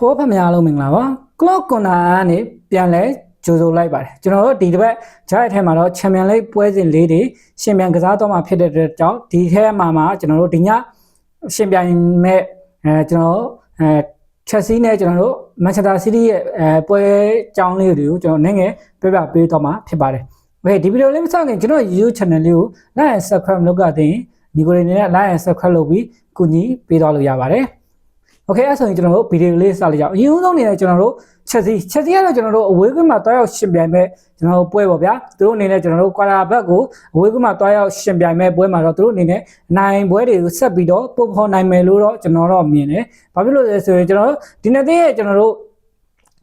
ဖိုးဖမရလုံးမင်္ဂလာပါ Clock Corner ကနေပြန်လဲကြိုဆိုလိုက်ပါတယ်ကျွန်တော်တို့ဒီတစ်ပတ်ကြားရထဲမှာတော့ Champion League ပွဲစဉ်လေးတွေရှင်ပြန်ကစားတော့မှဖြစ်တဲ့အတွက်ကြောင့်ဒီထဲမှာမှာကျွန်တော်တို့ဒီညရှင်ပြန်မဲ့အဲကျွန်တော်အဲ Chelsea နဲ့ကျွန်တော်တို့ Manchester City ရဲ့အဲပွဲကြောင်းလေးတွေကိုကျွန်တော်နိုင်ငံပြပြပေးတော့မှဖြစ်ပါတယ်ဘယ်ဒီဗီဒီယိုလေးမစောင့်ခင်ကျွန်တော် YouTube channel လေးကို like and subscribe လုပ်ကြတဲ့ညီကိုတွေနဲ့ like and subscribe လုပ်ပြီးကူညီပေးသွားလို့ရပါတယ် โอเคအဲ့ဆိုရင်ကျွန်တော်တို့ဗီဒီယိုလေးစလိုက်ကြအောင်အရင်ဆုံးအနေနဲ့ကျွန်တော်တို့ချက်စီချက်စီကတော့ကျွန်တော်တို့အဝေးကွင်းမှာတွားရောက်ရှင်ပြိုင်မဲ့ကျွန်တော်တို့ပွဲပေါ့ဗျာသူတို့အနေနဲ့ကျွန်တော်တို့ကွာတာဘက်ကိုအဝေးကွင်းမှာတွားရောက်ရှင်ပြိုင်မဲ့ပွဲမှာတော့သူတို့အနေနဲ့နိုင်ပွဲတွေကိုဆက်ပြီးတော့ပုံဖော်နိုင်မယ်လို့တော့ကျွန်တော်တော့မြင်တယ်ဘာဖြစ်လို့လဲဆိုရင်ကျွန်တော်တို့ဒီနေ့တည်းရဲ့ကျွန်တော်တို့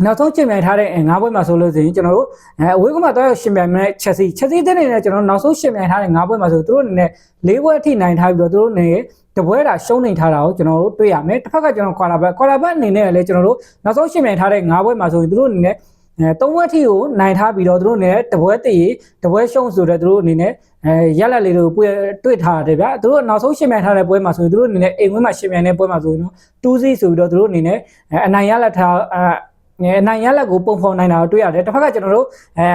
နောက်ဆုံးချိန်မြိုင်ထားတဲ့ငါးပွဲမှာဆိုလို့ဆိုရင်ကျွန်တော်တို့အဲအဝေးကမှာတော့ရှင်ပြိုင်မဲ့ချက်စီချက်စီတဲ့နေနဲ့ကျွန်တော်နောက်ဆုံးရှင်ပြိုင်ထားတဲ့ငါးပွဲမှာဆိုသူတို့အနေနဲ့၄ပွဲအထိနိုင်ထားပြီးတော့သူတို့အနေနဲ့ တပွဲတာရှုံးနေထားတာကိုကျွန်တော်တို့တွေ့ရမယ်တစ်ဖက်ကကျွန်တော်ကွာလာဘက်ကွာလာဘက်အနေနဲ့လည်းကျွန်တော်တို့နောက်ဆုံးရှင်ပြိုင်ထားတဲ့ငါးပွဲမှာဆိုရင်သူတို့အနေနဲ့အဲသုံးဝက်ထိကိုနိုင်ထားပြီးတော့သူတို့အနေနဲ့တပွဲတည်တပွဲရှုံးဆိုတဲ့သူတို့အနေနဲ့အဲရက်လက်လေးတွေကိုတွေ့ထားတယ်ဗျာသူတို့နောက်ဆုံးရှင်ပြိုင်ထားတဲ့ပွဲမှာဆိုရင်သူတို့အနေနဲ့အိမ်ဝင်းမှာရှင်ပြိုင်တဲ့ပွဲမှာဆိုရင်တော့2စီဆိုပြီးတော့သူတို့အနေနဲ့အနိုင်ရလက်ထားအဲအနိုင်ရလက်ကိုပုံဖော်နိုင်တာကိုတွေ့ရတယ်တစ်ဖက်ကကျွန်တော်တို့အဲ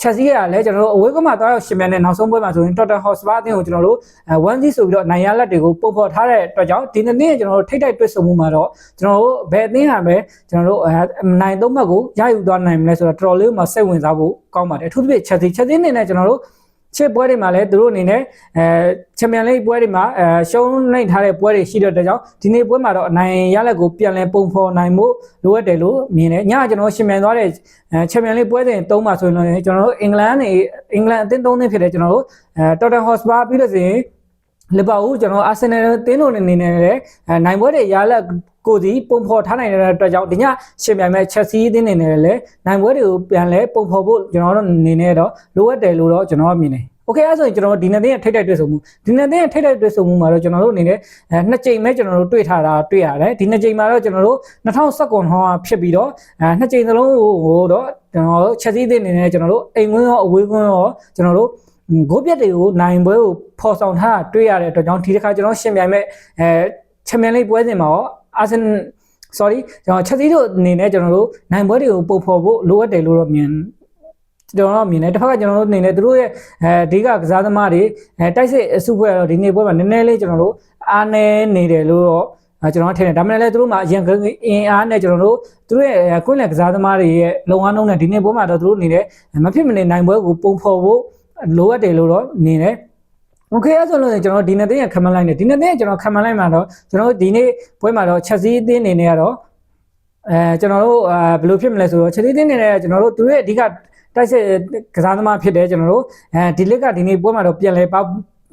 ချက်စီးရလည်းကျွန်တော်တို့အဝေးကမှသွားရောက်ရှင်မြန်တဲ့နောက်ဆုံးပွဲမှာဆိုရင် Tottenham Hotspur အသင်းကိုကျွန်တော်တို့အဲ1 0ဆိုပြီးတော့နိုင်ရလက်တွေကိုပုံဖော်ထားတဲ့အတွက်ကြောင့်ဒီနေ့ကျွန်တော်တို့ထိတ်တိုက်တွေ့ဆုံမှုမှာတော့ကျွန်တော်တို့ဘယ်အသင်းဟာပဲကျွန်တော်တို့အဲနိုင်သုံးဘက်ကိုရယူသွားနိုင်မလဲဆိုတော့တော်တော်လေးမှစိတ်ဝင်စားဖို့ကောင်းပါတယ်အထူးသဖြင့်ချက်စီချက်စီနေနဲ့ကျွန်တော်တို့ ချစ်ပွဲတွေမှာလည်းသူတို့အနေနဲ့အဲချန်ပီယံလိပွဲတွေမှာအဲရှုံးနိုင်ထားတဲ့ပွဲတွေရှိတဲ့အတွက်ကြောင့်ဒီနေ့ပွဲမှာတော့အနိုင်ရလက်ကိုပြန်လဲပုံဖော်နိုင်မှုလိုအပ်တယ်လို့မြင်တယ်ညကျွန်တော်ရှင်မြန်သွားတဲ့အဲချန်ပီယံလိပွဲစဉ်သုံးပါဆိုရင်လည်းကျွန်တော်တို့အင်္ဂလန်နေအင်္ဂလန်အသင်းသုံးသင်းဖြစ်တဲ့ကျွန်တော်တို့အဲတော်တန်ဟော့စပါပြီးလို့ဆိုရင် လီဗာပူးကျွန်တော်အာဆင်နယ်အသင်းတို့အနေနဲ့လည်းနိုင်ပွဲတွေရလက်ကိုစီပုံဖော်ထားနိုင်တဲ့အတွက်ကြောင့်ဒီညရှင်ပြိုင်မဲ့ချက်စီးအသင်းနေနဲ့လည်းနိုင်ပွဲတွေကိုပြန်လဲပုံဖော်ဖို့ကျွန်တော်တို့အနေနဲ့တော့လိုအပ်တယ်လို့တော့ကျွန်တော်မြင်တယ်โอเคအဲ့ဆိုရင်ကျွန်တော်ဒီနေ့ရဲ့ထိတ်တိုက်တွေ့ဆုံမှုဒီနေ့ရဲ့ထိတ်တိုက်တွေ့ဆုံမှုမှာတော့ကျွန်တော်တို့အနေနဲ့အဲနှစ်ကြိမ်ပဲကျွန်တော်တို့တွေ့ထားတာတွေ့ရတယ်ဒီနှစ်ကြိမ်မှာတော့ကျွန်တော်တို့2019ဟောဖြစ်ပြီးတော့အဲနှစ်ကြိမ်သလုံးဟိုတော့ကျွန်တော်တို့ချက်စီးတဲ့အနေနဲ့ကျွန်တော်တို့အိမ်ဝင်းရောအဝေးကွင်းရောကျွန်တော်တို့ ဂိုးပြက်တွေကိုနိုင်ပွဲကိုဖော်ဆောင်ထားတာတွေ့ရတဲ့အတွက်ကြောင့်ဒီတစ်ခါကျွန်တော်ရှင်ပြိုင်မဲ့အဲချန်ပီယံလိပွဲစဉ်မှာရောအာဆင် sorry ကျွန်တော်ချက်စီးတို့အနေနဲ့ကျွန်တော်တို့နိုင်ပွဲတွေကိုပုံဖော်ဖို့လိုအပ်တယ်လို့တော့မြင်ကျွန်တော်တို့မြင်တယ်တစ်ဖက်ကကျွန်တော်တို့အနေနဲ့သူတို့ရဲ့အဲအဓိကကစားသမားတွေအဲတိုက်စစ်အစုဖွဲ့တော့ဒီနေ့ပွဲမှာနည်းနည်းလေးကျွန်တော်တို့အားနည်းနေတယ်လို့တော့အဲကျွန်တော်ထင်တယ်ဒါမှလည်းသူတို့မှာအရင်အင်အားနဲ့ကျွန်တော်တို့သူတို့ရဲ့ကွင်းလက်ကစားသမားတွေရဲ့လုံအားနှုန်းနဲ့ဒီနေ့ပွဲမှာတော့သူတို့အနေနဲ့မဖြစ်မနေနိုင်ပွဲကိုပုံဖော်ဖို့ လိုအပ်တယ်လို့တော့မြင်တယ်โอเคအဲ့ဆိုလို့ကျွန်တော်ဒီနေ့တင်းရခံမလိုက်နေဒီနေ့တင်းကျွန်တော်ခံမလိုက်မှာတော့ကျွန်တော်ဒီနေ့ပွဲမှာတော့ချက်စည်းအသင်းအနေနဲ့ကတော့အဲကျွန်တော်တို့အဲဘယ်လိုဖြစ်မလဲဆိုတော့ချက်စည်းအသင်းအနေနဲ့ကျွန်တော်တို့သူရဲ့အဓိကတိုက်စစ်ကစားသမားဖြစ်တယ်ကျွန်တော်တို့အဲဒီလစ်ကဒီနေ့ပွဲမှာတော့ပြန်လဲ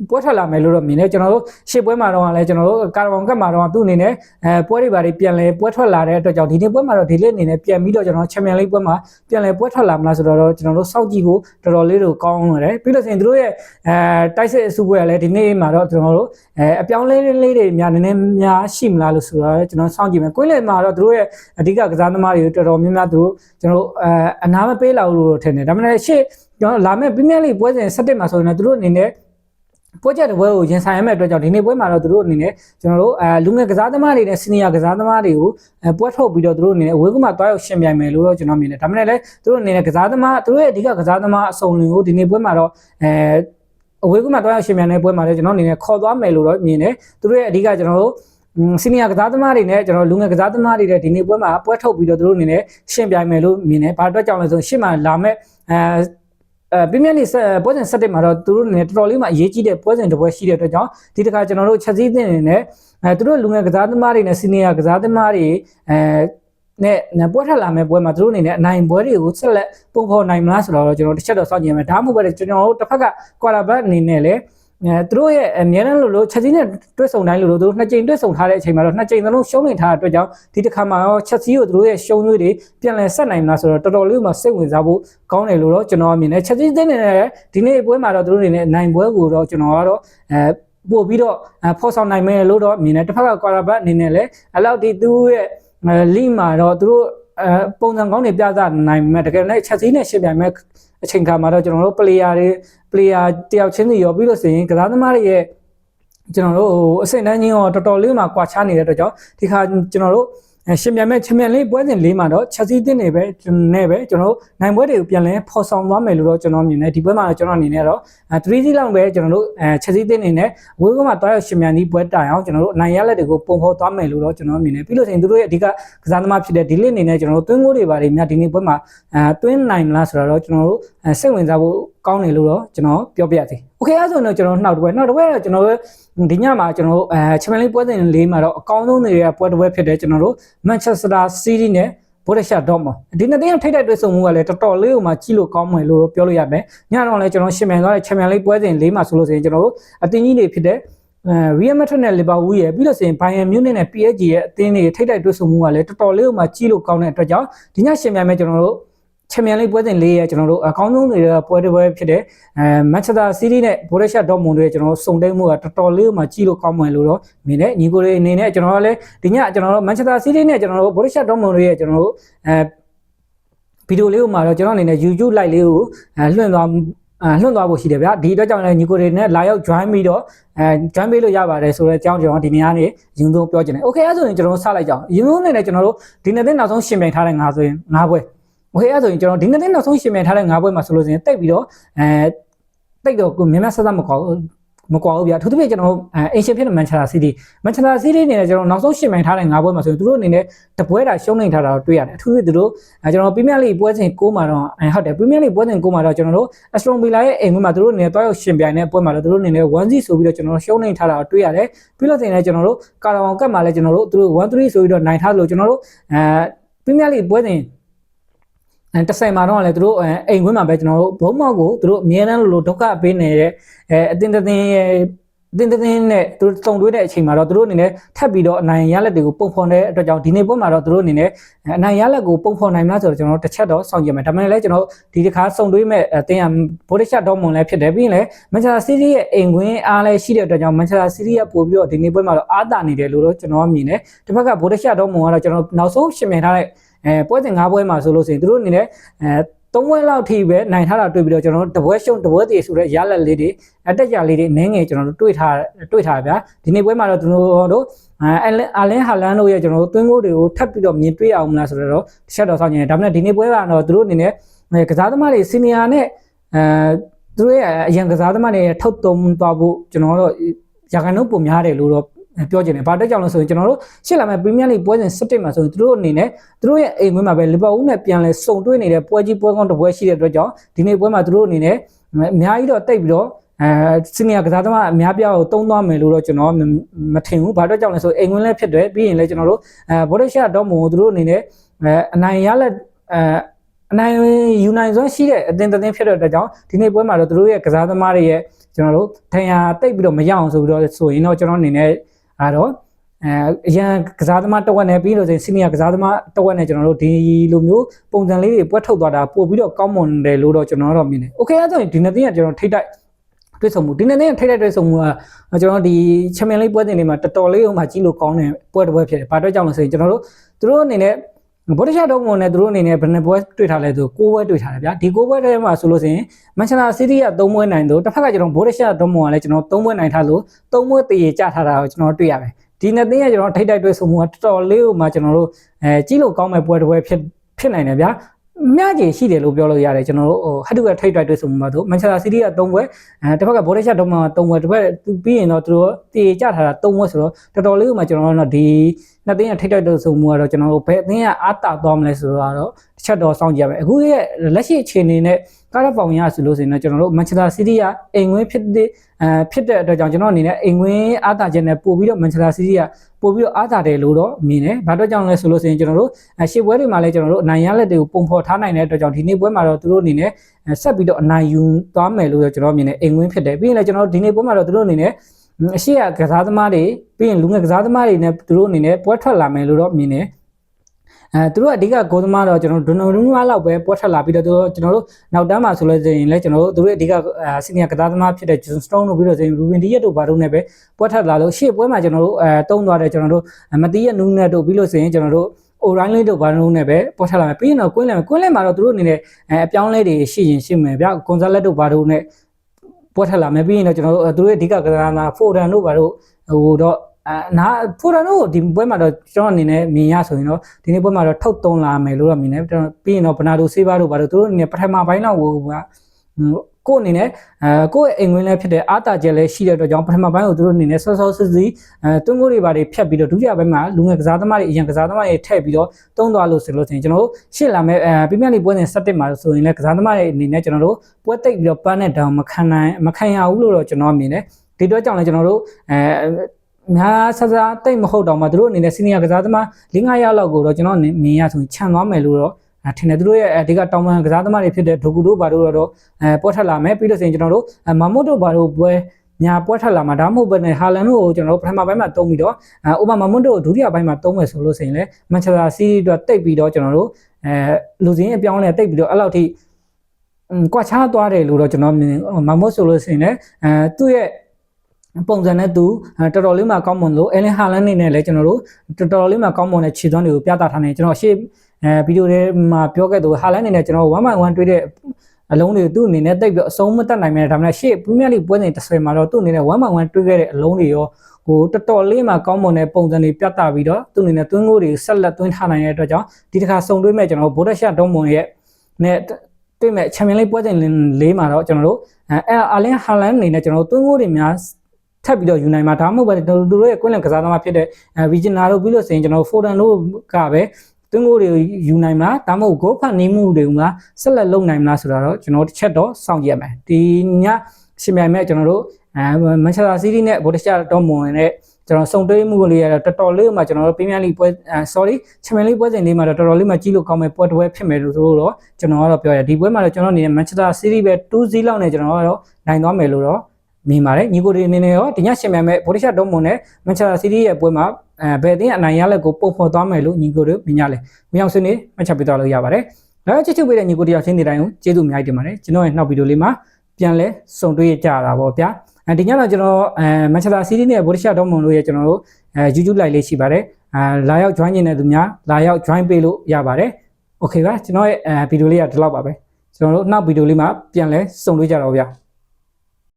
ပေါပွဲထွက်လာမယ်လို့တော့မြင်တယ်ကျွန်တော်တို့ရှေ့ပွဲမှာတော့လည်းကျွန်တော်တို့ကာရဝန်ကတ်မှာတော့သူ့အနေနဲ့အဲပွဲတွေပါတွေပြန်လဲပွဲထွက်လာတဲ့အတွက်ကြောင့်ဒီနေ့ပွဲမှာတော့ဒီလစ်အနေနဲ့ပြန်ပြီးတော့ကျွန်တော်ချန်ပီယံလိပွဲမှာပြန်လဲပွဲထွက်လာမလားဆိုတော့ကျွန်တော်တို့စောင့်ကြည့်ဖို့တော်တော်လေးတော့ကောင်းတယ်ပြီးလို့ဆိုရင်တို့ရဲ့အဲတိုက်စစ်အစုပွဲကလည်းဒီနေ့မှာတော့ကျွန်တော်တို့အဲအပြောင်းလဲလေးတွေများနည်းနည်းများရှိမလားလို့ဆိုတော့ကျွန်တော်စောင့်ကြည့်မယ်ကွင်းလယ်မှာတော့တို့ရဲ့အဓိကကစားသမားတွေတော်တော်များများတို့ကျွန်တော်တို့အဲအနာမပေးလောက်လို့ထင်တယ်ဒါပေမဲ့ရှေ့ကျွန်တော်လာမယ့်ပရီးမီးယားလိပွဲစဉ်7မှာဆိုရင်တို့အနေနဲ့ ပွဲချက်တစ်ပွဲကိုရင်ဆိုင်ရမယ့်အတွက်ကြောင့်ဒီနေ့ပွဲမှာတော့သူတို့အနေနဲ့ကျွန်တော်တို့အဲလူငယ်ကစားသမားတွေနဲ့စီနီယာကစားသမားတွေကိုအဲပွဲထုတ်ပြီးတော့သူတို့အနေနဲ့အဝေးကမှတွားရောက်ရှင်ပြိုင်မယ်လို့တော့ကျွန်တော်မြင်တယ်ဒါမှမဟုတ်လည်းသူတို့အနေနဲ့ကစားသမားသူတို့ရဲ့အဓိကကစားသမားအစုံလင်ကိုဒီနေ့ပွဲမှာတော့အဲအဝေးကမှတွားရောက်ရှင်ပြိုင်တဲ့ပွဲမှာလည်းကျွန်တော်အနေနဲ့ခေါ်သွားမယ်လို့တော့မြင်တယ်သူတို့ရဲ့အဓိကကျွန်တော်တို့စီနီယာကစားသမားတွေနဲ့ကျွန်တော်လူငယ်ကစားသမားတွေတဲ့ဒီနေ့ပွဲမှာပွဲထုတ်ပြီးတော့သူတို့အနေနဲ့ရှင်ပြိုင်မယ်လို့မြင်တယ်။ဘာအတွက်ကြောင့်လဲဆိုရှေ့မှာလာမဲ့အဲ အဲပရီးမီးယားလိပွဲစဉ်7မှာတော့သူတို့အနေနဲ့တော်တော်လေးမှအရေးကြီးတဲ့ပွဲစဉ်တစ်ပွဲရှိတဲ့အတွက်ကြောင့်ဒီတစ်ခါကျွန်တော်တို့ချက်စည်းသင်းနေနဲ့အဲသူတို့လူငယ်ကစားသမားတွေနဲ့စီနီယာကစားသမားတွေအဲနဲ့ပွဲထက်လာမဲ့ပွဲမှာသူတို့အနေနဲ့အနိုင်ပွဲတွေကိုဆက်လက်ပုံဖော်နိုင်မလားဆိုတော့ကျွန်တော်တစ်ချက်တော့စောင့်ကြည့်ရမယ်ဒါမှမဟုတ်ပဲကျွန်တော်တို့တစ်ဖက်ကကွာလာဘတ်အနေနဲ့လည်း အဲသူတို့ရဲ့အများနဲ့လို့လို့ချက်ချင်းနဲ့တွဲဆုံတိုင်းလို့လို့သူတို့နှစ်ကြိမ်တွဲဆုံထားတဲ့အချိန်မှာတော့နှစ်ကြိမ်သလုံးရှုံးနေထားတဲ့အတွက်ကြောင့်ဒီတစ်ခါမှာရောချက်စီကိုသူတို့ရဲ့ရှုံးသွေးတွေပြန်လည်ဆက်နိုင်မလားဆိုတော့တော်တော်လေးမှစိတ်ဝင်စားဖို့ကောင်းတယ်လို့တော့ကျွန်တော်မြင်တယ်ချက်စီသိနေတဲ့ဒီနေ့ပွဲမှာတော့သူတို့အနေနဲ့နိုင်ပွဲကိုတော့ကျွန်တော်ကတော့အဲပို့ပြီးတော့ဖော်ဆောင်နိုင်မယ်လို့တော့မြင်တယ်တစ်ဖက်ကကွာရာဘတ်အနေနဲ့လည်းအလောက်ဒီသူ့ရဲ့လီမှာတော့သူတို့အဲပုံစံကောင်းတွေပြသနိုင်မယ်တကယ်လည်းချက်စီးနဲ့ရှင်းပြမယ် အချိန်ခါမှာတော့ကျွန်တော်တို့ player တွေ player တယောက်ချင်းစီရောပြီးလို့ဆိုရင်ကစားသမားတွေရဲ့ကျွန်တော်တို့ဟိုအဆင့်တန်းချင်းရောတော်တော်လေးမှကွာခြားနေတဲ့အတွက်ကြောင့်ဒီခါကျွန်တော်တို့အဲ ရှင်မြန်မဲ့ချန်ပီယံလိပွဲစဉ်လေးမှာတော့ချက်စီးတင်နေပဲနဲ့ပဲကျွန်တော်တို့နိုင်ပွဲတွေကိုပြန်လဲဖော်ဆောင်သွားမယ်လို့တော့ကျွန်တော်မြင်တယ်ဒီပွဲမှာတော့ကျွန်တော်အနေနဲ့တော့အဲ3စီးလောက်ပဲကျွန်တော်တို့အဲချက်စီးတင်နေနဲ့ဝေးကမှာတွားရောက်ရှင်မြန်ဒီပွဲတိုင်အောင်ကျွန်တော်တို့အနိုင်ရလက်တွေကိုပုံဖော်သွားမယ်လို့တော့ကျွန်တော်မြင်တယ်ပြီးလို့ဆိုရင်သူတို့ရဲ့အဓိကကစားသမားဖြစ်တဲ့ဒီလစ်အနေနဲ့ကျွန်တော်တို့သွင်းကိုတွေပါတယ်မြတ်ဒီနေ့ပွဲမှာအဲသွင်းနိုင်မလားဆိုတော့ကျွန်တော်တို့အဲစိတ်ဝင်စားဖို့ကောင်းတယ်လို့တော့ကျွန်တော်ပြောပြရစီ okay အဲ့ဆိုတော့ကျွန်တော်နှောက်တစ်ပွဲနှောက်တစ်ပွဲတော့ကျွန်တော်ဒီညမှာကျွန်တော်အဲ Champions League ပွဲစဉ်လေးမှာတော့အကောင်းဆုံးနေတဲ့ပွဲတစ်ပွဲဖြစ်တယ်ကျွန်တော်တို့ Manchester City နဲ့ဘောရရှာတော့မဒီနှစ်တင်းထိတဲ့တွေ့ဆုံမှုကလည်းတော်တော်လေးဟိုမှာကြည့်လို့ကောင်းမယ်လို့ပြောလို့ရမယ်ညတော့လည်းကျွန်တော်ရှင်မြန်သွားတဲ့ Champions League ပွဲစဉ်လေးမှာဆိုလို့ဆိုရင်ကျွန်တော်တို့အတင်းကြီးတွေဖြစ်တဲ့ရီယယ်မက်ဒရစ်နဲ့လီဗာပူးရဲ့ပြီးလို့ဆိုရင်ဘိုင်ယန်မြူးနစ်နဲ့ PSG ရဲ့အသင်းတွေထိတိုက်တွေ့ဆုံမှုကလည်းတော်တော်လေးဟိုမှာကြီးလို့ကောင်းတဲ့အတွက်ကြောင့်ဒီညရှင်မြန်မဲ့ကျွန်တော်တို့ ချန်ပီယံလိပွဲစဉ်လေးရဲ့ကျွန်တော်တို့အကောင်းဆုံးတွေကပွဲတစ်ပွဲဖြစ်တဲ့အဲမန်ချက်စတာစီးတီးနဲ့ဘိုရက်ရှာဒေါ့မွန်တို့ရဲ့ကျွန်တော်တို့စုံတိတ်မှုကတော်တော်လေးမှကြီးလို့ကောင်းမယ်လို့တော့မြင်တယ်ညီကိုလေးအနေနဲ့ကျွန်တော်တို့လည်းဒီညကျွန်တော်တို့မန်ချက်စတာစီးတီးနဲ့ကျွန်တော်တို့ဘိုရက်ရှာဒေါ့မွန်တို့ရဲ့ကျွန်တော်တို့အဲဗီဒီယိုလေးကိုမှတော့ကျွန်တော်အနေနဲ့ YouTube live လေးကိုအဲလွှင့်သွားအဲလွှင့်သွားဖို့ရှိတယ်ဗျာဒီအတွက်ကြောင့်လည်းညီကိုတွေနဲ့လာရောက် join ပြီးတော့အဲ join ပေးလို့ရပါတယ်ဆိုတော့အကြောင်းကျွန်တော်ဒီနေ့ကနေရင်သုံးပြောချင်တယ် okay အဲ့ဆိုရင်ကျွန်တော်တို့စလိုက်ကြအောင်ရင်သုံးနေနဲ့ကျွန်တော်တို့ဒီနေ့တဲ့နောက်ဆုံးရှင်ပြိုင်ထားတဲ့ငါဆိုရင်ငါပွဲ ။ဟဲ့အဲ့ဆိုရင်ကျွန်တော်ဒီနေ့နောက်ဆုံးရှင်မြန်ထားတဲ့၅ပွဲမှာဆိုလို့ရှိရင်တိတ်ပြီးတော့အဲတိတ်တော့မြန်မြန်ဆက်ဆက်မကောက်မကွာဘူးဗျာသူတို့ပြကျွန်တော်အင်ရှင်ဖြစ်တဲ့ Manchester City Manchester City အနေနဲ့ကျွန်တော်နောက်ဆုံးရှင်းမြန်ထားတဲ့၅ပွဲမှာဆိုရင်သူတို့အနေနဲ့တပွဲတာရှုံးနေထားတာတွေ့ရတယ်အထူးသဖြင့်သူတို့ကျွန်တော် Premier League ပွဲစဉ်6မှာတော့ဟုတ်တယ် Premier League ပွဲစဉ်6မှာတော့ကျွန်တော်တို့ Aston Villa ရဲ့အိမ်မှာသူတို့အနေနဲ့တွားရောက်ရှင်ပြိုင်တဲ့ပွဲမှာတော့သူတို့အနေနဲ့ 1-0 ဆိုပြီးတော့ကျွန်တော်ရှုံးနေထားတာတွေ့ရတယ်ပြီးလို့ဆိုရင်လည်းကျွန်တော်တို့ Carabao Cup မှာလည်းကျွန်တော်တို့သူတို့1-3ဆိုပြီးတော့နိုင်ထားလို့ကျွန်တော်တို့အဲ Premier League ပွဲစဉ် တစ်ဆိုင်မှာတော့လည်းသူတို့အဲအိမ်ခွင်းမှာပဲကျွန်တော်တို့ဘုံမောက်ကိုသူတို့အမြဲတမ်းလိုလိုဒုက္ခပေးနေတဲ့အဲအတင်းတင်းရဲ့အတင်းတင်းနဲ့သူတို့တုံတွေးတဲ့အချိန်မှာတော့သူတို့အနေနဲ့ထပ်ပြီးတော့အနိုင်ရလက်တွေကိုပုံဖော်တဲ့အတွက်ကြောင့်ဒီနေ့ပွဲမှာတော့သူတို့အနေနဲ့အနိုင်ရလက်ကိုပုံဖော်နိုင်မလားဆိုတော့ကျွန်တော်တို့တစ်ချက်တော့စောင့်ကြည့်မယ်ဒါပေမဲ့လည်းကျွန်တော်ဒီတစ်ခါစုံတွေးမဲ့အတင်းရဘိုဒစ်ရှတ်ဒေါမွန်လည်းဖြစ်တယ်ပြီးရင်လည်းမန်ချက်စတာစီးတီးရဲ့အိမ်ခွင်းအားလည်းရှိတဲ့အတွက်ကြောင့်မန်ချက်စတာစီးတီးကပို့ပြီးတော့ဒီနေ့ပွဲမှာတော့အားတာနေတယ်လို့တော့ကျွန်တော်မြင်တယ်တစ်ဖက်ကဘိုဒစ်ရှတ်ဒေါမွန်ကတော့ကျွန်တော်နောက်ဆုံးရှင်မြင်ထားတဲ့ အဲပွဲစဉ်၅ပွဲမှာဆိုလို့ဆိုရင်သူတို့အနေနဲ့အဲသုံးပွဲလောက်ထိပဲနိုင်ထားတာတွေ့ပြီးတော့ကျွန်တော်တို့တပွဲရှုံးတပွဲတည်ဆိုတဲ့ရလက်လေးတွေအတက်ကြလေးတွေနည်းငယ်ကျွန်တော်တို့တွေ့ထားတွေ့ထားဗျာဒီနေ့ပွဲမှာတော့သူတို့တို့အဲအာလင်ဟာလန်တို့ရဲ့ကျွန်တော်တို့သွင်းကိုတွေကိုထပ်ပြီးတော့မြင်တွေ့အောင်မလားဆိုတော့တစ်ချက်တော့စောင့်နေတယ်ဒါပေမဲ့ဒီနေ့ပွဲကတော့သူတို့အနေနဲ့ကစားသမားတွေစီနီယာနဲ့အဲသူတို့ရဲ့အရင်ကစားသမားတွေထုတ်တုံသွားဖို့ကျွန်တော်တို့ရာခိုင်နှုန်းပုံများတယ်လို့တော့ ပြောချင်တယ်။ဘာတက်ကြောင့်လဲဆိုရင်ကျွန်တော်တို့ရှစ်လာမဲ့ပရီးမီယာလိပွဲစဉ်17မှာဆိုရင်သူတို့အနေနဲ့သူတို့ရဲ့အိမ်ခွင်းမှာပဲလီဗာပူးနဲ့ပြန်လဲစုံတွေ့နေတဲ့ပွဲကြီးပွဲကောင်းတစ်ပွဲရှိတဲ့အတွက်ကြောင့်ဒီနေ့ပွဲမှာသူတို့အနေနဲ့အများကြီးတော့တိတ်ပြီးတော့အဲစီနီယာကစားသမားအများပြားကိုတုံးသွားမယ်လို့တော့ကျွန်တော်မထင်ဘူး။ဘာအတွက်ကြောင့်လဲဆိုအိမ်ခွင်းလည်းဖြစ်တယ်ပြီးရင်လည်းကျွန်တော်တို့အဲဘော်ဒရှာတော့မုံသူတို့အနေနဲ့အဲအနိုင်ရလက်အဲအနိုင်ယူနိုင်စွမ်းရှိတဲ့အတင်းတင်းဖြစ်တဲ့အတွက်ကြောင့်ဒီနေ့ပွဲမှာတော့သူတို့ရဲ့ကစားသမားတွေရဲ့ကျွန်တော်တို့ထင်ရတိတ်ပြီးတော့မရအောင်ဆိုပြီးတော့ဆိုရင်တော့ကျွန်တော်အနေနဲ့ အဲ့တော့အဲအရန်ကစားသမားတစ်ဝက်နဲ့ပြီးလို့ဆိုရင်စီနီယာကစားသမားတစ်ဝက်နဲ့ကျွန်တော်တို့ဒီလိုမျိုးပုံစံလေးတွေပွက်ထုတ်သွားတာပို့ပြီးတော့ကောင်းမွန်တယ်လို့တော့ကျွန်တော်တော့မြင်တယ်။ Okay အဲ့ဆိုရင်ဒီနေ့တင်ကကျွန်တော်ထိတ်တိုက်တွေ့ဆုံမှုဒီနေ့တင်ထိတ်တိုက်တွေ့ဆုံမှုကကျွန်တော်ဒီချန်ပီယံလိပွဲတင်တွေမှာတော်တော်လေးအောင်မှကြီးလို့ကောင်းတဲ့ပွဲတစ်ပွဲဖြစ်တယ်။ဘာအတွက်ကြောင့်လဲဆိုရင်ကျွန်တော်တို့သူတို့အနေနဲ့ ဘော်ဒရှာတော့မွန်နဲ့သူတို့အနေနဲ့ဘယ်နှပွဲတွေ့ထားလဲဆို6ပွဲတွေ့ထားတယ်ဗျာဒီ6ပွဲထဲမှာဆိုလို့ဆိုရင်မန်ချက်စတာစီးတီးက3ပွဲနိုင်တော့တစ်ဖက်ကကျွန်တော်ဘော်ဒရှာတော့မွန်ကလည်းကျွန်တော်3ပွဲနိုင်ထားလို့3ပွဲတည်ရကြထားတာကိုကျွန်တော်တွေ့ရမယ်ဒီနှစ်သိန်းကကျွန်တော်ထိတ်တိုက်တွေ့ဆုံမှုကတော်တော်လေးကိုမှကျွန်တော်တို့အဲကြီးလို့ကောင်းမဲ့ပွဲတစ်ပွဲဖြစ်ဖြစ်နိုင်တယ်ဗျာ မြကြီးရှိတယ်လို့ပြောလို့ရတယ်ကျွန်တော်တို့ဟိုဟတ်တူကထိတ်တိုက်တွေ့ဆုံမှာတို့မန်ချက်စတာစီးတီးက3ပွဲအဲတစ်ဖက်ကဘော်ဒရှာတော့မွန်က3ပွဲတစ်ဖက်ပြီးရင်တော့သူတို့တည်ကြထားတာ3ပွဲဆိုတော့တော်တော်လေးကိုမှကျွန်တော်တို့ဒီနှစ်သိန်းကထိတ်တိုက်တွေ့ဆုံမှုကတော့ကျွန်တော်တို့ဘယ်အသင်းကအားတာသွားမလဲဆိုတော့တစ်ချက်တော့စောင့်ကြရမယ်အခုရဲ့လက်ရှိအခြေအနေနဲ့ ကားရပောင်ရဆိုလို့ဆိုရင်တော့ကျွန်တော်တို့မန်ချက်စတာစီးတီးကအိမ်ဝင်းဖြစ်တဲ့အဲဖြစ်တဲ့အတွက်ကြောင့်ကျွန်တော်အနေနဲ့အိမ်ဝင်းအားတာချက်နဲ့ပို့ပြီးတော့မန်ချက်စတာစီးတီးကပို့ပြီးတော့အားတာတယ်လို့တော့မြင်တယ်။ဘာတော့ကြောင့်လဲဆိုလို့ဆိုရင်ကျွန်တော်တို့ရှေ့ပွဲတွေမှာလည်းကျွန်တော်တို့အနိုင်ရလက်တွေကိုပုံဖော်ထားနိုင်တဲ့အတွက်ကြောင့်ဒီနေ့ပွဲမှာတော့သူတို့အနေနဲ့ဆက်ပြီးတော့အနိုင်ယူသွားမယ်လို့ကျွန်တော်မြင်တယ်အိမ်ဝင်းဖြစ်တယ်။ပြီးရင်လည်းကျွန်တော်တို့ဒီနေ့ပွဲမှာတော့သူတို့အနေနဲ့အရှိရကစားသမားတွေပြီးရင်လူငယ်ကစားသမားတွေနဲ့သူတို့အနေနဲ့ပွဲထွက်လာမယ်လို့တော့မြင်တယ် အဲသူတို့အဓိကဂိုးသမားတော့ကျွန်တော်ဒိုနိုရူမာလောက်ပဲပွဲထွက်လာပြီးတော့သူတို့ကျွန်တော်တို့နောက်တန်းမှာဆိုလို့ရှိရင်လည်းကျွန်တော်တို့သူတို့အဓိကစီနီယာကစားသမားဖြစ်တဲ့ဂျွန်စတုန်းတို့ပြီးတော့ဆိုရင်ရူဘင်ဒီယက်တို့ဘာတို့နဲ့ပဲပွဲထွက်လာလို့ရှေ့ပွဲမှာကျွန်တော်တို့အဲတုံးသွားတယ်ကျွန်တော်တို့မတီးရနူးနဲ့တို့ပြီးလို့ဆိုရင်ကျွန်တော်တို့အိုရိုင်းလေးတို့ဘာလို့နဲ့ပဲပေါ်ထလာမယ်ပြီးရင်တော့ကွင်းလဲကွင်းလဲမှာတော့သူတို့အနေနဲ့အဲအပြောင်းလဲတွေရှိရင်ရှိမယ်ဗျကွန်ဆာလက်တို့ဘာတို့နဲ့ပေါ်ထလာမယ်ပြီးရင်တော့ကျွန်တော်တို့သူတို့ရဲ့အဓိကကစားသမားဖိုဒန်တို့ဘာတို့ဟိုတော့ အာနာဖိုရန်တို့ဒီပွဲမှာတော့ကျွန်တော်အနေနဲ့မြင်ရဆိုရင်တော့ဒီနေ့ပွဲမှာတော့ထုတ်သုံးလာမယ်လို့တော့မြင်တယ်ကျွန်တော်ပြီးရင်တော့ဘနာဒိုဆေးဘာတို့ဘာတို့သူတို့အနေနဲ့ပထမပိုင်းတော့ဟိုကကိုအနေနဲ့အဲကိုယ့်ရဲ့အိမ်ဝင်လည်းဖြစ်တဲ့အာတာကျက်လည်းရှိတဲ့အတွက်ကြောင့်ပထမပိုင်းကိုသူတို့အနေနဲ့ဆော့ဆော့စစ်စစ်အဲတွန်းကိုတွေဘာတွေဖြတ်ပြီးတော့ဒုတိယပိုင်းမှာလူငယ်ကစားသမားတွေအရင်ကစားသမားတွေထည့်ပြီးတော့တုံးသွားလို့ဆိုလို့ဆိုရင်ကျွန်တော်တို့ရှေ့လာမဲ့အဲပြပြလေးပွဲစဉ်7မှာဆိုရင်လည်းကစားသမားတွေအနေနဲ့ကျွန်တော်တို့ပွဲတိတ်ပြီးတော့ပန်းနဲ့တောင်မခံနိုင်မခံရဘူးလို့တော့ကျွန်တော်မြင်တယ်ဒီတော့ကြောင့်လည်းကျွန်တော်တို့အဲ များဆဆတိတ်မဟုတ်တော့မှသူတို့အနေနဲ့စီနီယာကစားသမား၄၅ရောက်လောက်ကိုတော့ကျွန်တော်မြင်ရဆိုရင်ခြံသွားမယ်လို့တော့အဲထင်တယ်သူတို့ရဲ့အဓိကတောင်ပန်ကစားသမားတွေဖြစ်တဲ့ဒိုကူတို့ဘာတို့တော့အဲပွဲထက်လာမယ်ပြီးလို့ဆိုရင်ကျွန်တော်တို့မမွတ်တို့ဘာတို့ပွဲညာပွဲထက်လာမှာဒါမှမဟုတ်ဘဲနဲ့ဟာလန်တို့ကိုကျွန်တော်တို့ပထမပိုင်းမှာတုံးပြီးတော့အဲအိုဘာမမွတ်တို့ကိုဒုတိယပိုင်းမှာတုံးမယ်ဆိုလို့ဆိုရင်လည်းမန်ချက်စတာစီးတီးအတွက်တိတ်ပြီးတော့ကျွန်တော်တို့အဲလူစင်းအပြောင်းလဲတိတ်ပြီးတော့အဲ့လောက်ထိอืมကွာချားသွားတယ်လို့တော့ကျွန်တော်မြင်မမွတ်ဆိုလို့ဆိုရင်လည်းအဲသူ့ရဲ့ ပုံစံနဲ့သူတော်တော်လေးမှကောင်းမွန်လို့အယ်လင်ဟာလန်နေနဲ့လည်းကျွန်တော်တို့တော်တော်လေးမှကောင်းမွန်တဲ့ခြေသွမ်းတွေကိုပြသထားနေကျွန်တော်ရှေ့အဲဗီဒီယိုထဲမှာပြောခဲ့သူဟာလန်နေနဲ့ကျွန်တော်1 by 1တွေ့တဲ့အလုံးတွေသူ့အနေနဲ့တိတ်ပြီးအဆုံးမတက်နိုင်မဲ့ဒါမှမဟုတ်ရှေ့ပရီးမီးယားလိပွဲစဉ်တစ်ဆွဲမှာတော့သူ့အနေနဲ့1 by 1တွေ့ခဲ့တဲ့အလုံးတွေရောဟိုတော်တော်လေးမှကောင်းမွန်တဲ့ပုံစံတွေပြသပြီးတော့သူ့အနေနဲ့သွင်းကိုတွေဆက်လက်သွင်းထားနိုင်တဲ့အတွက်ကြောင့်ဒီတစ်ခါစုံတွဲမဲ့ကျွန်တော်ဘိုဒက်ရှာဒုံမွန်ရဲ့နဲ့တွေ့မဲ့ချန်ပီယံလိပွဲစဉ်လေးမှာတော့ကျွန်တော်တို့အဲအာလင်ဟာလန်အနေနဲ့ကျွန်တော်တို့သွင်းကိုတွေများ ထပ်ပြီးတော့ယူနိုင်မှာဒါမှမဟုတ်ပဲသူတို့ရဲ့ကွင်းလန်ကစားသမားဖြစ်တဲ့ regional တို့ပြီးလို့ဆိုရင်ကျွန်တော် foreign တို့ကပဲတွင်းကိုတွေယူနိုင်မလားဒါမှမဟုတ် goal ဖတ်နေမှုတွေကဆက်လက်လုပ်နိုင်မလားဆိုတာတော့ကျွန်တော်တစ်ချက်တော့စောင့်ကြည့်ရမယ်ဒီညရှင်မြိုင်မဲ့ကျွန်တော်တို့အဲမန်ချက်စတာစီးတီးနဲ့ဘော်တရှာတော့မွန်နဲ့ကျွန်တော်စုံတွေးမှုလေးရတော့တော်တော်လေးမှကျွန်တော်တို့ပရီးမီးယားလိပွဲ sorry ချန်ပီယံလိပွဲစဉ်လေးမှာတော့တော်တော်လေးမှကြီးလို့ကောင်းမဲ့ပွဲတစ်ပွဲဖြစ်မယ်လို့ဆိုတော့ကျွန်တော်ကတော့ပြောရဒီပွဲမှာတော့ကျွန်တော်အနေနဲ့မန်ချက်စတာစီးတီးပဲ2-0လောက်နဲ့ကျွန်တော်ကတော့နိုင်သွားမယ်လို့တော့ မြင်ပါတယ်ညီကိုတွေအနေနဲ့ရောဒီညရှင်မြန်မဲ့ဘော်ဒီရှာဒုံမွန်နဲ့မန်ချက်စတာစီးတီးရဲ့ပွဲမှာအဲဘယ်တင်းအနိုင်ရလက်ကိုပုံဖော်သွားမယ်လို့ညီကိုတွေမြင်ကြလဲမြောင်ဆွေးနေမှတ်ချက်ပေးသွားလို့ရပါတယ်ဒါချစ်ချစ်ပေးတဲ့ညီကိုတယောက်ချင်းဒီတိုင်းကိုကျေးဇူးအများကြီးတင်ပါတယ်ကျွန်တော်ရဲ့နောက်ဗီဒီယိုလေးမှာပြန်လဲစုံတွေ့ကြတာပေါ့ဗျာအဲဒီညတော့ကျွန်တော်အဲမန်ချက်စတာစီးတီးနဲ့ဘော်ဒီရှာဒုံမွန်တို့ရဲ့ကျွန်တော်တို့အဲ YouTube live လေးရှိပါတယ်အဲလာရောက် join နေတဲ့သူများလာရောက် join ပေးလို့ရပါတယ်โอเคပါကျွန်တော်ရဲ့အဲဗီဒီယိုလေးကဒီလောက်ပါပဲကျွန်တော်တို့နောက်ဗီဒီယိုလေးမှာပြန်လဲစုံတွေ့ကြတော့ဗျာ